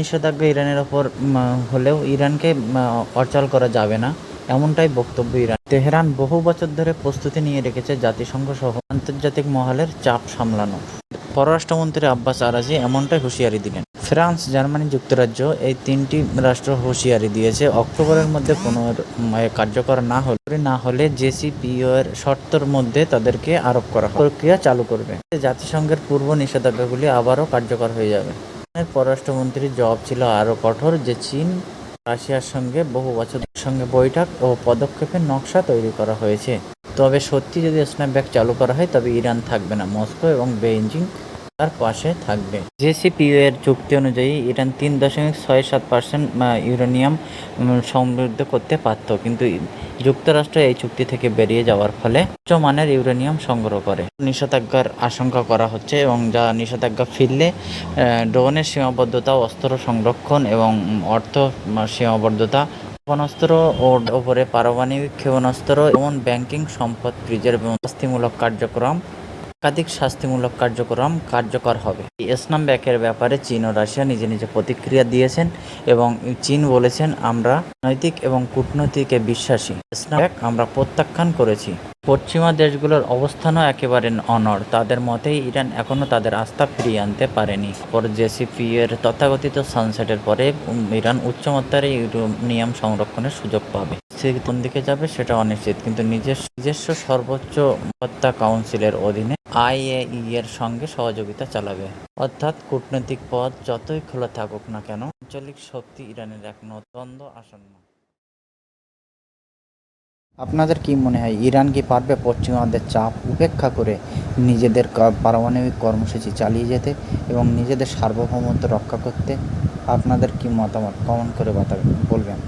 নিষেধাজ্ঞা ইরানের ওপর হলেও ইরানকে অচল করা যাবে না। এমনটাই বক্তব্য ইরান। তেহরান বহু বছর ধরে প্রস্তুতি নিয়ে রেখেছে জাতিসংঘ সহ আন্তর্জাতিক মহলের চাপ সামলানো। পররাষ্ট্রমন্ত্রী আব্বাস আরাজি এমনটাই হুঁশিয়ারি দিলেন। ফ্রান্স, জার্মানি যুক্তরাজ্য এই তিনটি রাষ্ট্র হুঁশিয়ারি দিয়েছে। অক্টোবরের মধ্যে কোনো কার্যকর না হলে না হলে জেসিপিও এর শর্তর মধ্যে তাদেরকে আরোপ করা প্রক্রিয়া চালু করবে। জাতিসংঘের পূর্ব নিষেধাজ্ঞাগুলি আবারও কার্যকর হয়ে যাবে। পররাষ্ট্রমন্ত্রীর জবাব ছিল আরও কঠোর যে চীন, রাশিয়ার সঙ্গে বহু বছর সঙ্গে বৈঠক ও পদক্ষেপের নকশা তৈরি করা হয়েছে। তবে সত্যি যদি স্ন্যাপব্যাক চালু করা হয়, তবে ইরান থাকবে না। মস্কো এবং বেইজিং তার পাশে থাকবে। জেসিপিও এর চুক্তি অনুযায়ী ইরান তিন দশমিক ছয় সাত পার্সেন্ট ইউরেনিয়াম সমৃদ্ধ করতে পারত। কিন্তু যুক্তরাষ্ট্র এই চুক্তি থেকে বেরিয়ে যাওয়ার ফলে উচ্চমানের ইউরেনিয়াম সংগ্রহ করে। নিষেধাজ্ঞার আশঙ্কা করা হচ্ছে এবং যা নিষেধাজ্ঞা ফিরলে ড্রোনের সীমাবদ্ধতা, অস্ত্র সংরক্ষণ এবং অর্থ সীমাবদ্ধতা, ক্ষেপণাস্ত্র ও ওপরে পারমাণবিক ক্ষেপণাস্ত্র এবং ব্যাংকিং সম্পদ ফ্রিজের শাস্তিমূলক কার্যক্রম একাধিক শাস্তিমূলক কার্যক্রম কার্যকর হবে। ইসলাম ব্যাকের ব্যাপারে চীন ও রাশিয়া নিজে নিজে প্রতিক্রিয়া দিয়েছেন এবং চীন বলেছেন, আমরা নৈতিক এবং কূটনৈতিকে বিশ্বাসী। ইসলাম ব্যাক আমরা প্রত্যাখ্যান করেছি। পশ্চিমা দেশগুলোর অবস্থানও একেবারে অনড়। তাদের মতেই ইরান এখনও তাদের আস্থা ফিরিয়ে আনতে পারেনি। পর জেসিপি এর তথাকথিত সানসেটের পরে ইরান উচ্চমাত্রার ইউরেনিয়াম সংরক্ষণের সুযোগ পাবে। সে কোন দিকে যাবে সেটা অনিশ্চিত। কিন্তু নিজস্ব নিজস্ব সর্বোচ্চ নিরাপত্তা কাউন্সিলের অধীনে আইএই এর সঙ্গে সহযোগিতা চালাবে। অর্থাৎ কূটনৈতিক পথ যতই খোলা থাকুক না কেন, আঞ্চলিক শক্তি ইরানের এক দ্বন্দ্ব আসন্ন। আপনাদের কি মনে হয়, ইরান কি পারবে পশ্চিমাদের চাপ উপেক্ষা করে নিজেদের পারমাণবিক কর্মসূচি চালিয়ে যেতে এবং নিজেদের সার্বভৌমত্ব রক্ষা করতে? আপনাদের কি মতামত? কমেন্ট করে বাতা বলবেন।